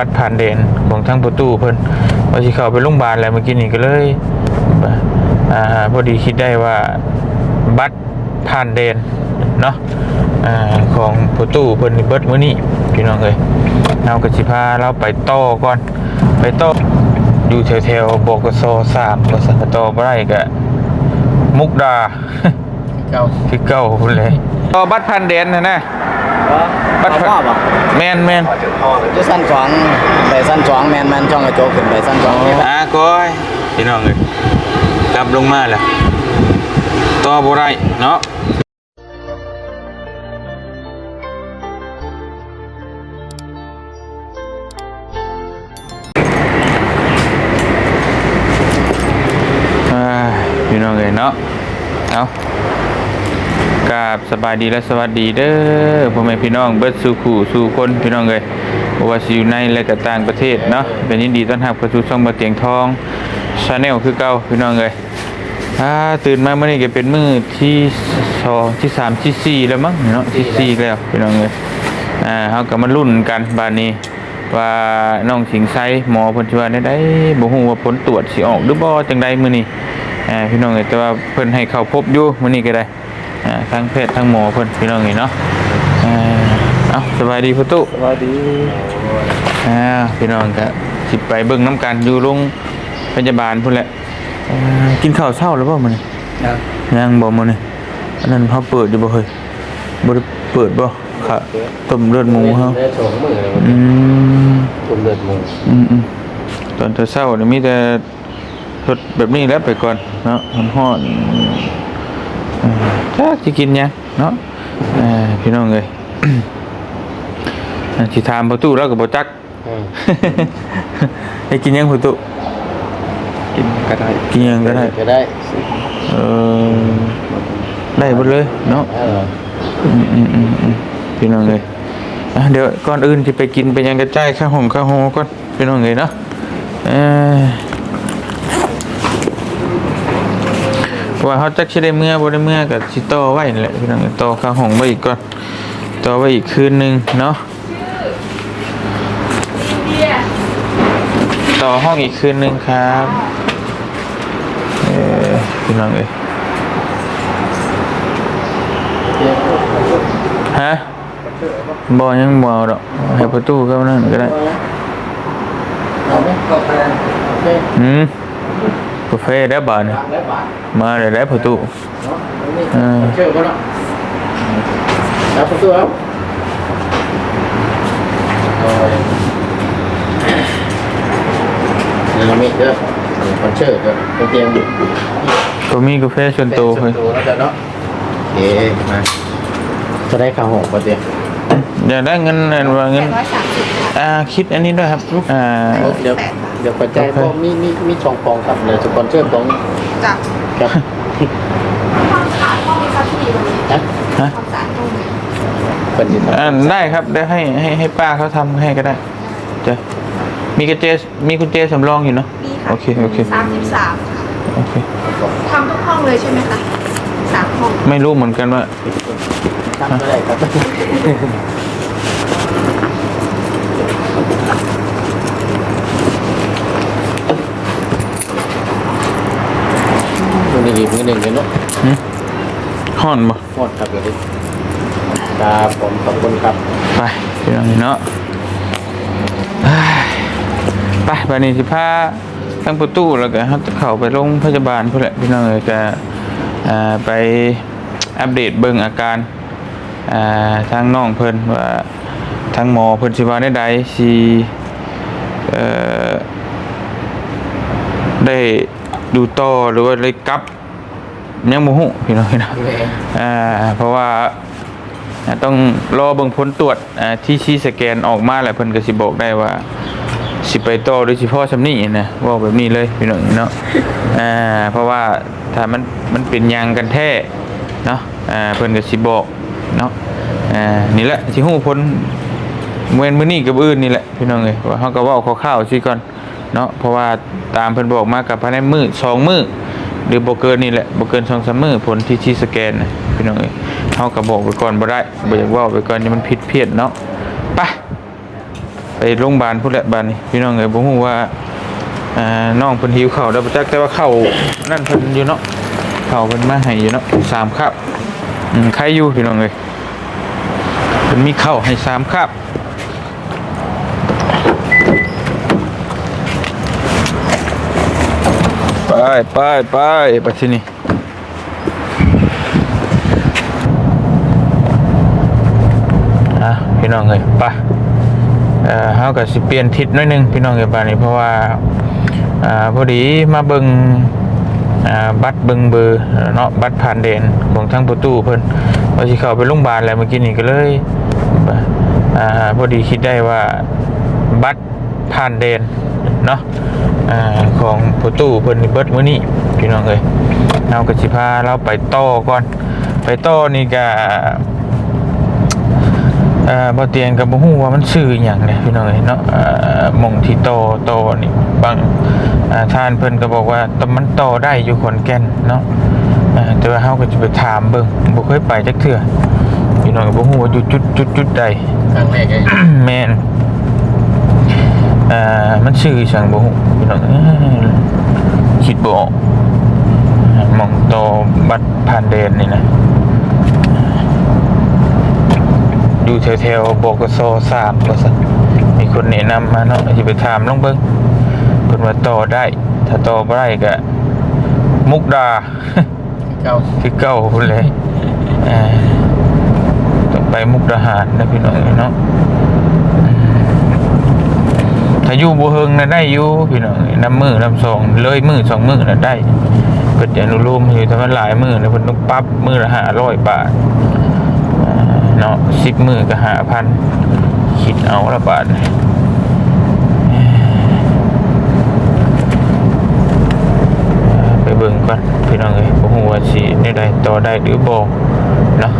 บัตรผ่านเดนของทั้งประตูเพิ่นว่าสิเข้าไปโรงพยาบาลแล้วเมื่อกี้นี่ก็เลยอ่าพอดีคิดได้ว่าบัตรผ่านเดนเนาะอ่าของประตูเพิ่นนี่เบิดมื้อนี้พี่น้องเอ้ยเราก็สิพาเราไปต่อก่อน ไปต่ออยู่แถวๆบกส3ก็สักต่อบ่ได้ก็มุกดาเจ้าคือเก่าพุ่นเลยต่อบัตรผ่านเดนนะนะ บัตรพ่อบ่แมนแมนจะสั้นสองไปสั้นสองแมนแมนช่องกระจกขึ้นไปสั้นสองนี่ละอะก้อยพี่น้องเลยกลับลงมาแล้วต่อบ่ได้เนาะอ่าพี่น้องเลยเนาะเอา กราบสบายดีและสวัสดีเด้อพ่อแม่พี่น้องเบิดสู่ขู่สู่คนพี่น้องเลยว่าสิอยู่ในและก็ต่างประเทศเนาะเป็นยินดีต้อนรับเข้าสู่ช่องมาเตียงทองชาแนลคือเก่าพี่น้องเลยอ่าตื่นมาเมื่อนี้ก็เป็นมื้อที่สองที่สามที่สี่แล้วมั้งเนาะที่สี่แล้วพี่น้องเลยอ่าเฮาก็มาลุ้นกันบาดนี้ว่าน้องสิงไซหมอเพิ่นสิว่าได้ได้บ่ฮู้ว่าผลตรวจสิออกหรือบ่จังใดมื้อนี้อ่าพี่น้องเอ้ยแต่ว่าเพิ่นให้เข้าพบอยู่มื้อนี้ก็ได้ ทั้งแพทย์ทั้งหมอเพิ่นพี่น้องเอ้ยเนาะอ่าเอ้าสบายดีพ่อตู้สวัสดีอ่าพี่น้องก็สิไปเบิ่งน้ำกันอยู่โรงพยาบาลพุ่นแหละอ่ากินข้าวเช้าแล้วบ่มื้อนี้นะยังบ่มื้อนี้อันนั้นเขาเปิดอยู่บ่เฮ้ยบ่ได้เปิดบ่ค่ะต้มเลือดหมูเฮาได้สองมือเลยอืมตุ่มเลือดหมูอืมอืมตอนเช้าๆเนี่ยมีแต่ทดแบบนี้แล้วไปก่อนเนาะมันห้อนเอ่อ ถ้าจะกินยังเนาะเอ่อพี่น้องเลยอันสิถามประตูแล้วก็บ่จักให้กินยังประตูกินก็ได้กินยังก็ได้ก็ได้เออได้หมดเลยเนาะเอออืมอืมอืมอืมพี่น้องเลยอะเดี๋ยวก่อนอื่นที่ไปกินไปยังกระจายข้าวหงข้าวโหก่อนพี่น้องเลยเนาะเออ ว่าเขาจักสิได้เมื่อบ่ได้เมื่อกับสิต่อไว้นั่นแหละพี่น้องเอ้ยต่อข้าวหงไว้อีกก่อนต่อไว้อีกคืนหนึงเนาะต่อห้องอีกคืนหนึงครับเออพี่น้องเอ้ยฮะบ่ยังบ่เอาดอกให้ประตูเข้านั่นก็ได้เอาไหม กาแฟโอเคอืมกาแฟได้บาทเนี่ยได้บาทมาได้ได้ประตูเนาะนี่เชื่อก็เนาะแล้วประตูครับเดี๋ยวเรามีเด้อคอนเสิร์ตเด้อเป็นเตียงก็มีกาแฟส่วนตัวส่เฮ้วยนตัวแล้วกันเนาะเอ๊ะมาจะได้ข่าวหงปะเตียงอยากได้เงินอันว่าเงินอ่าคิดอันนี้ด้วยครับอ่าเดี๋ยว เดี๋ยวปัจจัยเพราะมีมีมีสองฟองครับเดี๋ยวสปอนเซอร์ของจากครับความสะอาดห้องนี้ครับพี่วันนี้ฮะฮะความสะอาดห้องนี้เป็นยังไงอ่าได้ครับได้ให้ให้ให้ป้าเขาทำให้ก็ได้จ้ะมีกุญแจมีกุญแจสำรองอยู่เนาะมีค่ะโอเคโอเคสามสิบสามค่ะโอเคทำทุกห้องเลยใช่ไหมคะสามห้องไม่รู้เหมือนกันว่าทำอะไรครับ มันอีกมือหนึ่งเลยเนาะห่อนบ่หมดครับเดี๋ยวดิครับผมขอบคุณครับ ไปพี่น้องเนาะเอ้ยไปไปนี่สิพาทั้งประตูแล้วก็เฮาจะเข้าไปโรงพยาบาลพุ่นแหละพี่น้องเอ้ยก็อ่าไปอัปเดตเบิ่งอาการอ่าทางน้องเพิ่นว่าทางหมอเพิ่นสิว่าได้ใดสิเอ่อได้ ดูต่อหรือว่าได้กลับยังบ่ฮู้พี่น้องเนาะอ่าเพราะว่าอ่าต้องรอเบิ่งผลตรวจอ่าที่ชี้สแกนออกมาแล้วเพิ่นก็สิบอกได้ว่าสิไปต่อหรือสิพ่อซำนี้นะเว่าแบบนี้เลยพี่น้องเนาะอ่าเพราะว่าถ้ามันมันเป็นยางกันแท้เนาะอ่าเพิ่นก็สิบอกเนาะอ่านี่แหละสิฮู้ผลเมื่อมื้อนี้กับอื่นนี่แหละพี่น้องเอ้ยว่าเฮาก็เว้าคร่าวๆซิก่อน เนาะเพราะว่าตามเพิ่นบอกมากับภายในมือสองมือหรือบ่เกินนี่แหละบ่เกิน2 3มื้อผลที่ที่สแกนนะพี่น้องเอ้ยเฮาก็บอกไว้ก่อนบ่ได้บ่อยากว้าไปก่อนนี่มันผิดเพี้ยนเนาะไปไปโรงพยาบาลพุ่นแหละบานนี้พี่น้องเอ้ยบ่ฮู้ว่าอ่าน้องเพิ่นหิวข้าวแล้วบ่จักแต่ว่าข้าวนั่นเพิ่นอยู่เนาะข้าวเพิ่นมาให้อยู่เนาะสามคาบอืมใครอยู่พี่น้องเอ้ยเพิ่นมีข้าวให้สามคาบ ไปไปไปไปที่นี่อะพี่น้องเอ้ยไปเอ่อเฮาก็สิเปลี่ยนทิศน้อยนึงพี่น้องเอ้ยบานี้เพราะว่าอ่าพอดีมาเบิ่งอ่าบัตรเบิ่งเบอร์เนาะบัตรผ่านแดนของทางประตูเพิ่นว่าสิเข้าไปโรงพยาบาลแล้วเมื่อกี้นี่ก็เลยอ่าพอดีคิดได้ว่าบัตรผ่านแดน เนาะอ่าของประตูเพิ่นนี่เบิดมื้อนี้พี่น้องเอ้ยเฮาก็สิพาเราไปต่อก่อน ไปต่อนี่ก็เอ่อบ่เตียงกับบ่ฮู้ว่ามันชื่อหยังเนี่ยพี่น้องเอ้ยเนาะเอ่อหม่องที่โตโตนี่บางอ่าท่านเพิ่นก็บอกว่าแต่มันโตได้อยู่ขอนแก่นเนาะเอ่อแต่ว่าเฮาก็จะไปถามเบิ่งบ่เคยไปจักเทื่อพี่น้องก็บ่ฮู้ว่าอยู่จุดจุดจุดใดครั้งแรกไอ้แม่นเอ่อมันชื่อจังบ่ฮู้พี่น้องเอ้ยคิดบ่ออกหม่องโตบัดผ่านแดนนี่นะอยู่แถวๆบกสสามก็สักมีคนแนะนำมาเนาะจะไปถามลองเบิ้งเพิ่นว่าต่อได้ ถ้าต่อบ่ได้ก็มุกดาเจ้าคือเก่าพุ่นเลยอ่าต้องไปมุกดาหารนะพี่น้องเนาะอืม ถ้าอยู่บ่เฮิงน่ะได้อยู่พี่น้องน้ำมือน้ำสองเลยมือสองมือน่ะได้เพิ่นจะอนุโลมอยู่ถ้ามันหลายมือแล้วเพิ่นต้องปรับมือละ500บาทอ่าเนาะสิบมือก็หาพันคิดเอาละบาทไปเบิ่งก่อนพี่น้องเอ้ยบ่ฮู้ว่าสิได้ใดต่อได้หรือบ่เนาะ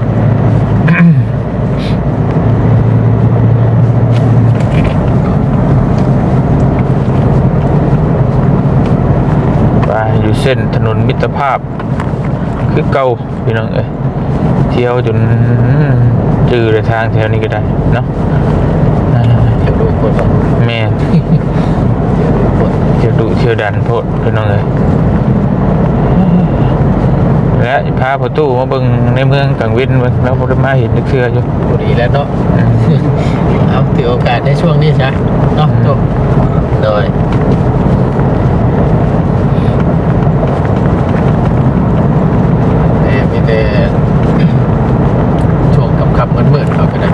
ไปอยู่ เส้นถนนมิตรภาพ คือเก่าพี่น้องเอ้ยเที่ยวจนจืดเลยทางแถวนี้ก็ได้เนาะอ่าเดี๋ยวดูคนก่อนแม่นเดี๋ยวดูคนเที่ยวดุเที่ยวดันโพดพี่น้องเอ้ยและพาประตูมาเบิ่งในเมืองกลางวินเบิ่งแล้วบ่ได้มาเห็นนึกเทื่ออยู่พอดีแล้วเนาะอืมเอาถือโอกาสในช่วงนี้ใช่เนาะจบโดย แหมมีแต่ช่วงคำคำมืดๆเขาก็ได้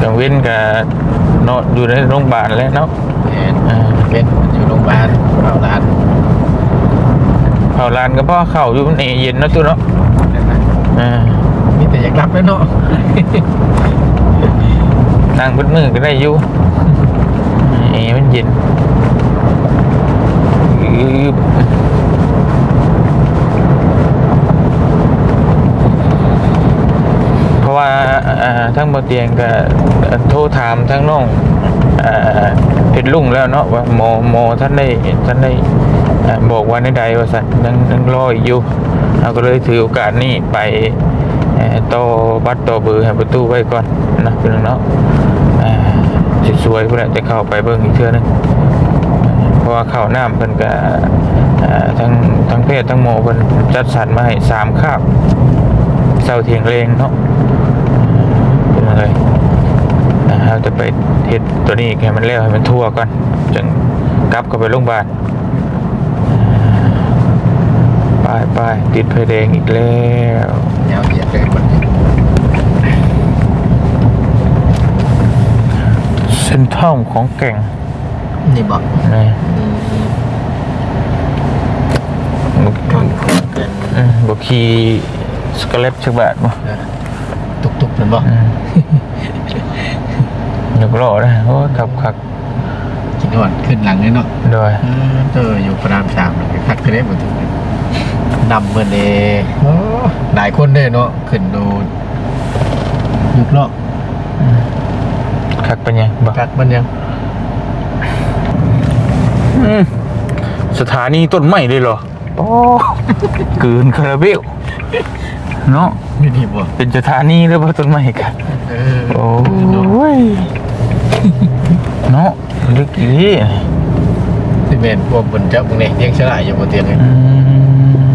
กลางวินก็เนาะอยู่ในโรงพยาบาลแล้วเนาะแหมอ่าเป็นอยู่โรงพยาบาลเฝ้าร้านเผาลานก็พ่อเข้าอยู่มันเอเย็นเนาะตัวเนาะนะครับอ่ามีแต่อยากรับแล้วเนาะนั่งเบดมือก็ได้อยู่เอมันเย็นอืบเพราะว่าอ่า ทั้งบนเตียงก็โทรถามทั้งน้องเพชรลุงแล้วเนาะว่าหมอหมอท่านได้ท่านได้บอกว่าในใดว่าสัตว์ยังยังรออยู่เราก็เลยถือโอกาสนี้ไปต่อบัตรต่อเบอร์ให้ประตูไว้ก่อนนะพี่น้องเนาะสวยๆเพื่อนจะเข้าไปเบิ่งอีกเทื่อนึงเพราะว่าข้าน้ำเพิ่นก็ทั้งทั้งเพศทั้งหมเพิ่นจัดสรรมาให้สามคาบเสาเทียงเลงเนาะเป็นอะไรอ่า เราจะไปเฮ็ดตัวนี้ให้มันแล้วให้มันทั่วก่อนจึงกลับเข้าไปโรงพยาบาลไปไปติดไฟแดงอีกแล้วแนวเหยียดเลยคนนี้เส้นท่องของแก่งนี่บอกนะเป็นอืมบอกขี่สกเลปชักบาทบ่ตุกตุกๆเป็นบอกอืม ยกล้อนะโอ้ขับขักกินอ่อนขึ้นหลังเลยเนาะโดยเออเจออยู่พระรามสามเลยคักจะได้หมดถึงนำเมื่อเดหลายคนเลยเนาะขึ้นดูยุกเลาะขักเป็นยังบ่คักมันยังอืมสถานีต้นไม้เลยเหรอโอ้เกินคาราเบลเนาะไม่ดีบ่เป็นสถานีหรือว่าต้นไม้กันเออโอ้เนาะอ้ย เนาะลึกอีกทีที่เมนพวกบนเจ้าพวกนี้ยังฉลาดอยู่บนเตียงเลยอืม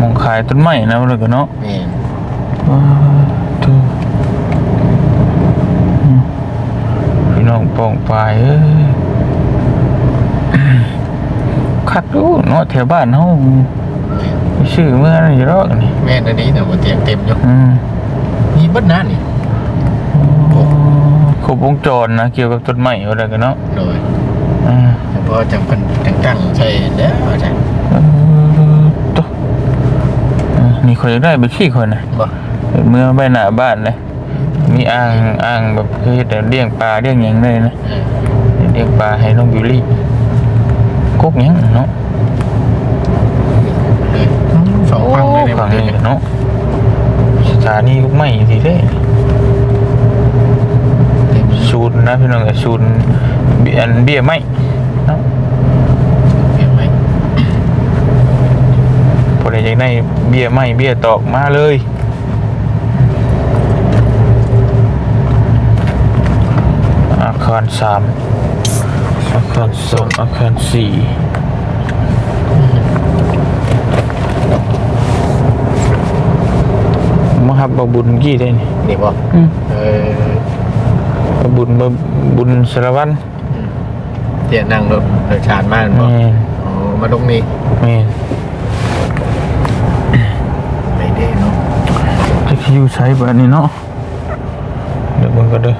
มองขายต้นไม้นะมันก็เนาะนี่ว้าวดูอืมพี่น้องปองปลายเอ้ยคักดูเนาะแถวบ้านเฮาชื่อเมื่อนั้นอยู่หรอกนี่แม่นอันนี้แต่บนเตียงเต็มอยู่อืมมีเบัดน้านี่ ครบวงจรนะเกี่ยวกับต้นไม้อะไรกันเนาะโดยอืมเฉพาะจำเป็นจังตั้งใช่แล้วอาจารย์เออตัวเออนี่คนอยากได้ไปขี้คนนะบ่เมื่อไปหน้าบ้านเลยมีอ่างอ่างแบบเคยเห็นแต่เลี้ยงปลาเลี้ยงหยังเลยนะเออเลี้ยงปลาให้น้องบิวลี่กกหยังเนาะเลยสองฟังเลยในบฝั่นงเตียงนี้เนี่ยเนาะสถานีลูกไม้สิเด้ เต็มชูนนะพี่น้องเอ้ยชูนเบียอันเบี้ยไม้เนาะเต็มไหมพอได้จากได้เบี้ยไม้เบี้ยตอกมาเลยอาคารสามอาคารสองอาคารสี่มหับบบุญกี่ได้นี่นี่บ่เออ บบุญบบุญสารวัตรเตียงนั่งรถโดยสารมาบ่แม่นอ๋อมาตรงนี้แม่นไม่ได้เนาะจะคิวใช้แบบนี้เนาะเดี๋ยวมันก็เด้อ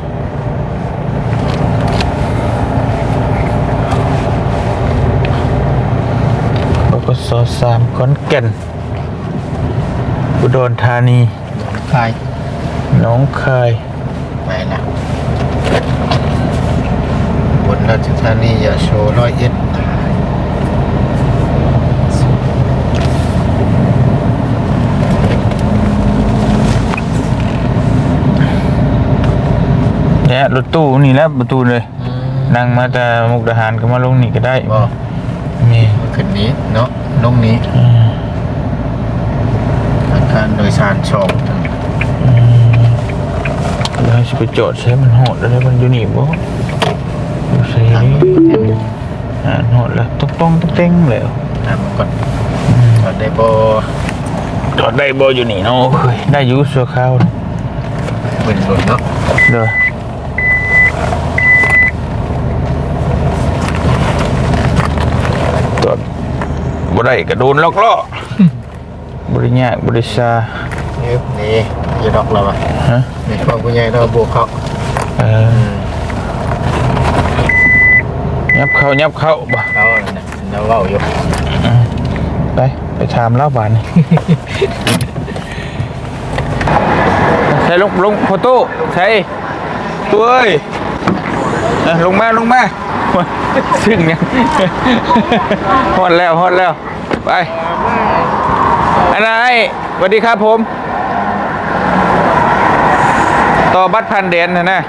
ปปสสามขอนแก่นอุดรธานี คายหน้องคาย ราชธานียาโชร้อยเอ็ดเนี่ยรถตู้นี่แหละประตูเลยนั่งมาแต่มุกดาหารก็มาลงนี่ก็ได้บ่นี่ขึ้นนี้เนาะลงนี้อืมอาคารโดยสารสองแล้วให้สิไปจอดใช้มันโหดแล้วมันอยู่นี่บ่ อยู่ใส่ทางนี่เห็นอ่าโหดแล้วต้องต้องต้องเต้งแล้วทางก่อนก่อนได้บ่จอดได้บ่อยู่นี่เนาะเฮ้ยได้อยู่ชั่วคราวเปิดรถเนาะเด้อจอดบ่ได้ก็โดนล็อกล้อบ่ได้ยากบ่ได้ซานี่นี่อย่าดอกเราอะฮะนี่พ่อผู้ใหญ่เราบวกเขาเออ ยับเข้ายับเข้าบ่เขาเนี่ยเราเว้าอยู่ไปไปถามเล่าบานนี่ใส่ลงลงโฟโต้ใส่ตัวเอ้ยเอ้ยลงมาลงมาซึ่งเนี่ยฮอดแล้วฮอดแล้วไปอันไหนสวัสดีครับผม ต่อบัตรพันเดนนะนะ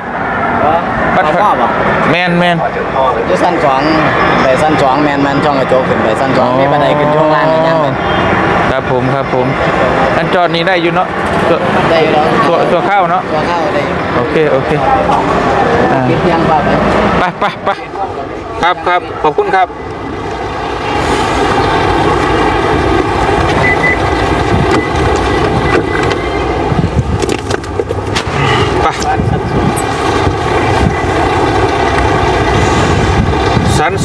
บัตรพัน แมนแมนอยู่สั้นสองไปสั้นสองแมนมันช่องกระจกขึ้นไปสั้นสองมีบันไดขึ้นช่วงล่างอีกอย่างหนึงครับผมครับผมอันจอดนี้ได้อยู่เนาะตัวได้อยู่แล้วตัวตัวเข้าเนาะตัวเข้าได้อยู่โอเคโอเคอ่าคิดยังเปล่าไปไปไปไปครับครับขอบคุณครับ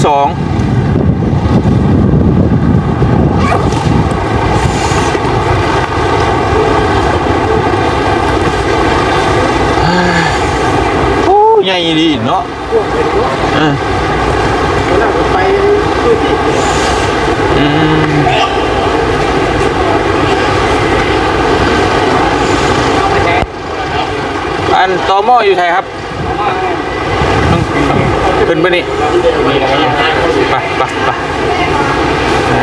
สองใหญ่ดีเนาะอันตอหม้ออยู่ไทยครับ ขึ้นไปนี่ไปไปไปอ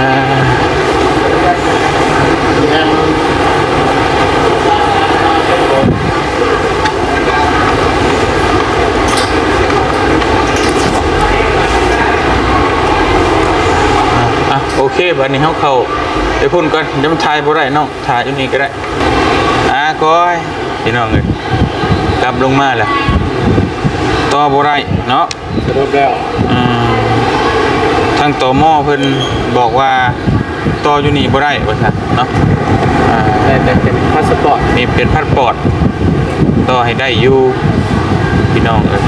่าโอเคบัดนี้เขาเขาไปพุ่นก่อนเดี๋ยวมันถ่ายบ่ได้น้องถ่ายอยู่นี่ก็ได้อะก้อยพี่น้องเลยกลับลงมาแหละต่อบ่ได้เนาะ สรุปแล้วอืมทางต่อหม้อเพิ่นบอกว่าต่ออยู่นี่บ่ได้ว่าซั่นเนาะอ่าแต่แต่เป็นพาสปอร์ตนี่เป็นพาสปอร์ตต่อให้ได้อยู่พี่น้องเอ้ย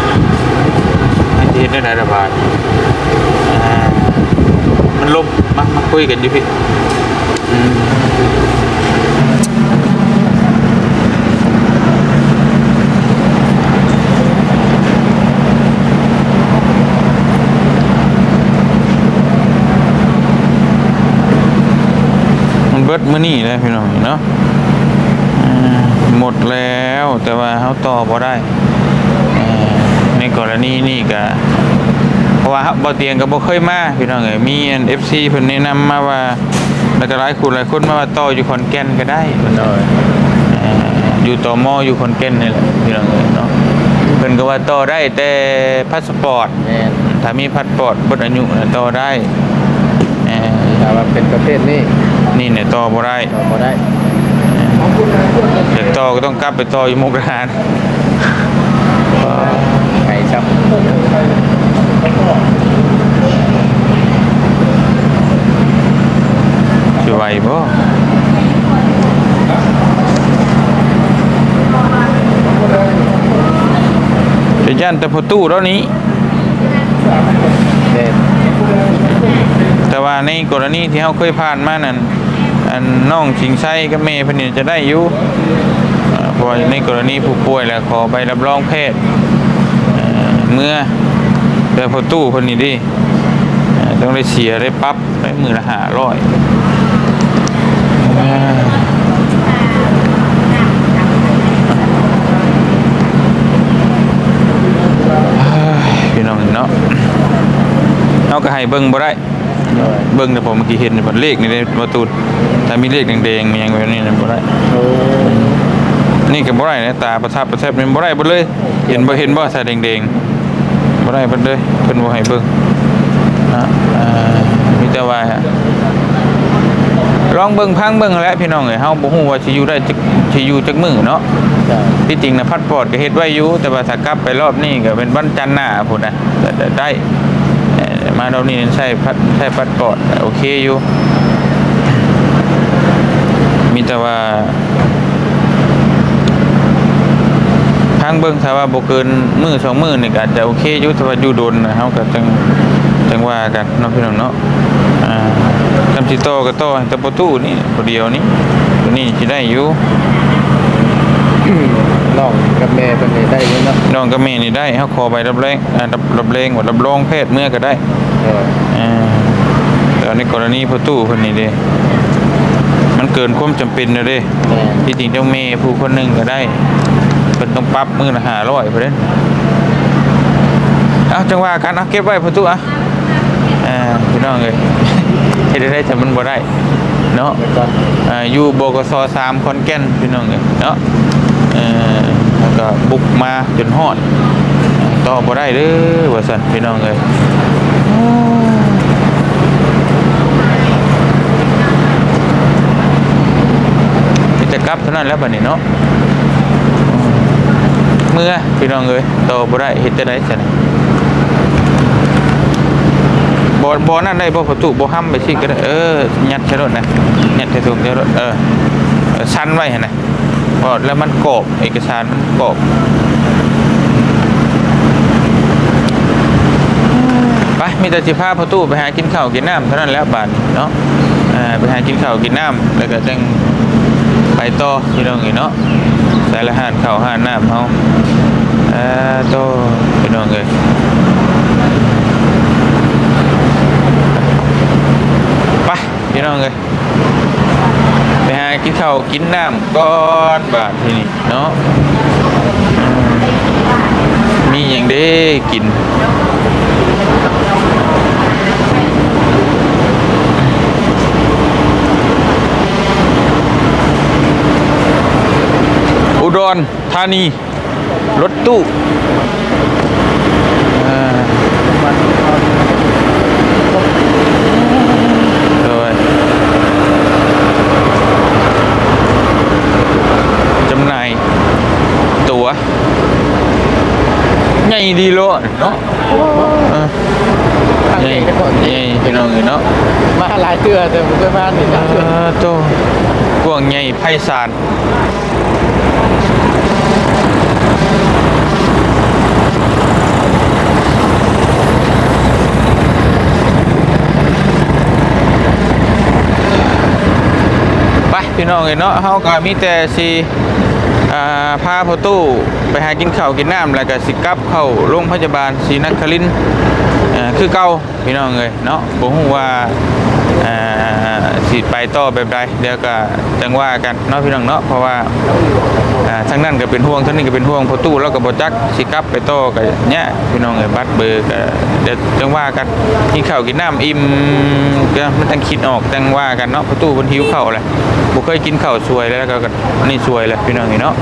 ให้ที่เฮ็ดได้หลายระบาดอ่ามันลบมามาคุยกันอยู่พี่อืม มันเบิดมื้อนี้แหละพี่น้องเนาะอ่าหมดแล้วแต่ว่าเขาต่อบ่ได้อ่าในกรณีนี้ก็เพราะว่าบ่เตียงก็บ่เคยมาพี่น้องเอ้ยมีอัน FC เพิ่นแนะนำมาว่าแล้วก็หลายคนหลายคนมาว่าต่ออยู่ขอนแก่นก็ได้เพิ่นโดยอ่าอยู่ต่อมออยู่ขอนแก่นนี่แหละพี่น้องเอ้ยเนาะเพิ่นก็ว่าต่อได้แต่พาสปอร์ตแม่นถ้ามีพาสปอร์ตเบิดอายุน่ะต่อได้อ่าถ้าว่าเป็นประเภทนี้ นี่เนี่ยต่อบ่ได้เราบ่ได้อยากต่อก็ต้องกลับไปต่ออยู่มุกดาหารไก่ชับสิไหวบ่จะย่านแต่พอตู้แล้วนี้แม่นแต่ว่าในกรณีที่เขาเคยผ่านมานั่น อันน้องชิงไส้กับเมย์พนนี่จะได้อยู่เพราะในกรณีผู้ป่วยแล้วขอใบรับรองแพทย์เอ่อเมื่อแต่พอตู้พนนี่ดิต้องได้เสียได้ปั๊บได้มือละหาร้อยพี่น้องเนาะเอาก็ให้เบิ่งบ่ได้ เบิ่งแต่ผมเมื่อกี้เห็นบัตรเลขนี่ในประตูถ้ามีเลขแดงๆมีหยังแบบนี้นะบ่ได้โอ้นี่ก็บ่ได้นะตาประทับประทับนี่บ่ได้เบ่เลย เห็นบ่เห็นบ่ใส่แดงๆบ่ได้เพิ่นเลยเพิ่นบ่ให้เบิ่งนะอ่ามีแต่ว่าลองเบิ่งพังเบิ่งแหล้วพี่น้องเอ้ยเฮาบ่ฮู้ว่าสิอยู่ได้จักสิอยู่จักมื้อเนาะใช่ที่จริงนะพาสปอร์ตก็เฮ็ดไว้อยู่แต่ว่าถ้ากลับไปรอบนี้ก็เป็นวันจันทร์หน้าพุ่นนะแต่แต่ได้เอ่อ มารอบนี้ใช้พัสใช้พาสปอร์ตโอเคอยู่ มีแต่ว่าทางเบิ่งถ้าว่าบ่เกินมือสองมือนี่อาจจะโอเคอยู่แต่ว่าอยู่โดนนะเฮาก็จังจังว่ากันเนาะพี่น้องเนาะอ่าคำสิโตก็โต้แต่ประตูนี่ผู้เดียวนี่ตัวนี้สิได้อยู่น้อง นาะน้องกับแม่นี่ได้เฮาขอใบรับแรงอ่ารับรับแรงว่ารับรองแพทย์เมื่อก็ได้โดยอ่าแต่ในกรณีประตูเพิ่นนี่เด้มันเกินความจำเป็นแล้วเด้แม่นที่จริงเจ้าเมย์ผู้คนหนึ่งก็ได้เป็นต้องปรับมือละห้าร้อยเพื่อนเอาจังว่ากันเอาเก็บไว้ประตูอะอ่าพี่น้องเลยเฮ็ดได้แต่มันบ่ได้เนาะไปก่อนอ่าอยู่บกสสามคอนแก่นพี่น้องเลยเนาะเออ แล้วก็บุกมาจนฮอดต่อบ่ได้เด้อว่าซั่นพี่น้องเลยมีแต่กลับเท่านั้นแล้วบัดนี้เนาะเมื่อพี่น้องเอ้ยโตบ่ได้เฮ็ดจะได้จังบ่บ่นั่นได้บ่ประตูบ่ห้ำไปสิก็ได้เออยัดใส่รถนะยัดใส่ถุงใส่รถเออชันไว้เหั่นน่ะบ่แล้วมันกรอบเอกสารมันกรอบไปมีแต่สิพาประตูไปหากินข้าวกินน้ำเท่านั้นแหล้วบาดนี้เนาะอ่าไปหากินข้าวกินน้ำแล้วก็จังไปต่อพี่น้องอีกเนาะใส่ละหานข้าวหานน้ำเฮาเอ่อโตพี่น้องเอ้ยไปพี่น้องเอ้ยไปหา กินข้าวกินน้ำก่อนบาดที่นี่เนาะมมีอย่างเด้กินอุดรธานี รถตู้อ่าโดย จำหน่ายตั๋วญ่ดีโลเนาะเออทางใหญ่นี้ก็ใหญ่พี่น้องเอ้ยเนาะมาหลายเตือแต่ผมเคยมาหนึ่งเอเตืออโตกวางใหญ่ไพศาลไปพี่น้องเอ้ยเนาะเฮาก็มีแต่สิอ่า พาพ่อตู้ไปหากินข้าวกินน้ำแล้วก็สิกลับเข้าโรงพยาบาลศรีนครินทร์คือเก่าพี่น้องเลยเนาะผมว่า สิไปต่อแบบใดเดี๋ยวก็จังว่ากันเนาะพี่น้องเนาะเพราะว่าอ่าทั้งนั้นก็เป็นห่วงทั้งนี้ก็เป็นห่วงพอตู้แล้วก็บ่จักสิกลับไปต่อก็เนี่ยพี่น้องเอ้บัตรเบอร์ก็เดี๋ยวจังว่ากันกินข้าวกินน้ำอิ่มก็มันต้องคิดออกจังว่ากันเนาะพอตู้เพิ่นหิวข้าวแหละบุเคยกินข้าวสวยแล้วก็ก็อันนี่สวยแหละพี่น้องเนาะ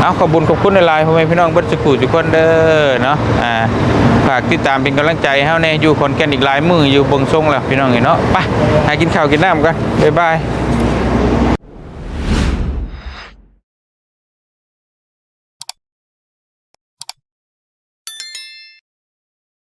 เอาขอบคุญขอบคุณในไลน์พ่อแม่พี่น้องเบิดสุขุทุกคนเด้อเนาะอ่า ฝากติดตามเป็นกำลังใจให้เฮาแน่อยู่คนแก่นอีกหลายมืออยู่เบิ่งทรงแล้วพี่น้องนี่เนาะไปหากินข้าวกินน้ำกันบ๊ายบาย